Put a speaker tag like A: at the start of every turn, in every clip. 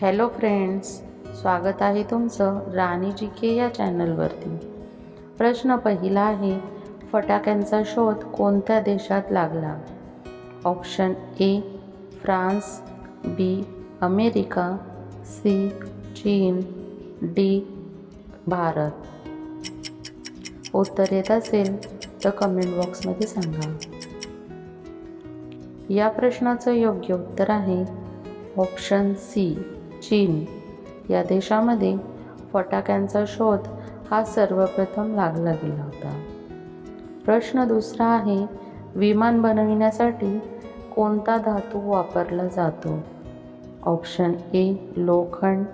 A: Hello friends स्वागत आहे तुमचं राणी जी के या चॅनलवरती. प्रश्न पहिला आहे फटाक्यांचा शोध कोणत्या देशात लागला? Option A France B America C चीन डी भारत. उत्तर येत असेल तर कमेंट बॉक्समध्ये सांगा. या प्रश्नाचं योग्य उत्तर आहे ऑप्शन सी. चीन. या देशामध्ये फटाक्यांचा शोध हा सर्वप्रथम लागला गेला होता. प्रश्न दुसरा आहे विमान बनविण्यासाठी कोणता धातू वापरला जातो? ऑप्शन ए लोखंड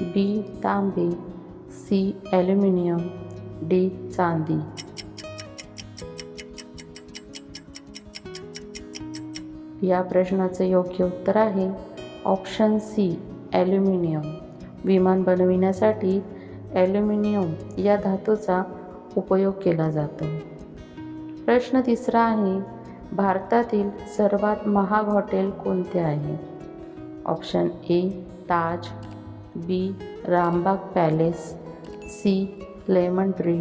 A: बी तांबे सी ॲल्युमिनियम डी चांदी. या प्रश्नाचं योग्य उत्तर आहे ऑप्शन सी ॲल्युमिनियम. विमान बनविण्यासाठी ॲल्युमिनियम या धातूचा उपयोग केला जातो. प्रश्न तिसरा आहे भारतातील सर्वात महाग हॉटेल कोणते आहे? Option A Taj B Rambagh palace C lemon tree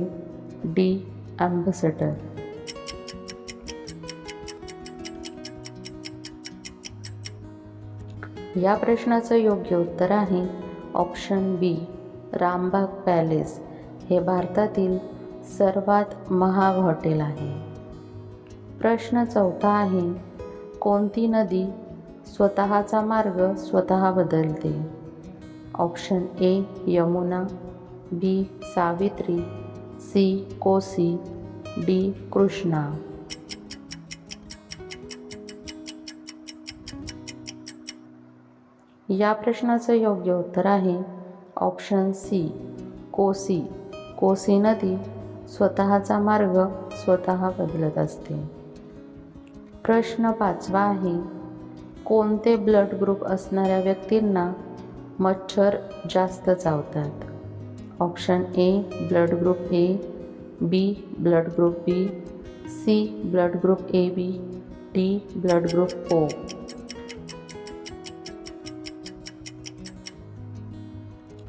A: D ambassador या प्रश्नाचं योग्य उत्तर आहे ऑप्शन बी रामबाग पॅलेस. हे भारतातील सर्वात महाग हॉटेल आहे. प्रश्न चौथा आहे कोणती नदी स्वतःचा मार्ग स्वतः बदलते? Option A Yamuna B Savitri C Kosi D Krishna. या प्रश्नाचं योग्य उत्तर आहे ऑप्शन सी कोसी. कोसी नदी स्वतःचा मार्ग स्वतः बदलत असते. प्रश्न पाचवा आहे कोणते ब्लड ग्रुप असणाऱ्या व्यक्तींना मच्छर जास्त चावतात? Option A blood group A B blood group B C blood group A B D blood group O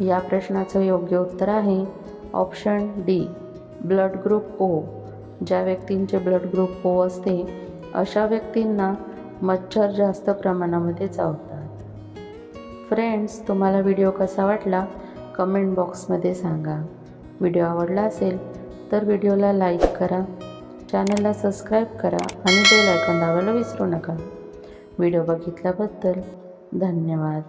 A: या प्रश्नाचं योग्य उत्तर आहे. Option D blood group O. ज्या व्यक्तींचे ब्लड ग्रुप ओ असते अशा व्यक्तींना मच्छर जास्त प्रमाणामध्ये चावतात. फ्रेंड्स तुम्हाला व्हिडिओ कसा वाटला? कमेंट बॉक्समध्ये सांगा. व्हिडिओ आवडला असेल तर व्हिडिओला लाईक करा चॅनलला सबस्क्राईब करा आणि बेल आयकॉन दाबायला विसरू नका. व्हिडिओ बघितल्याबद्दल धन्यवाद.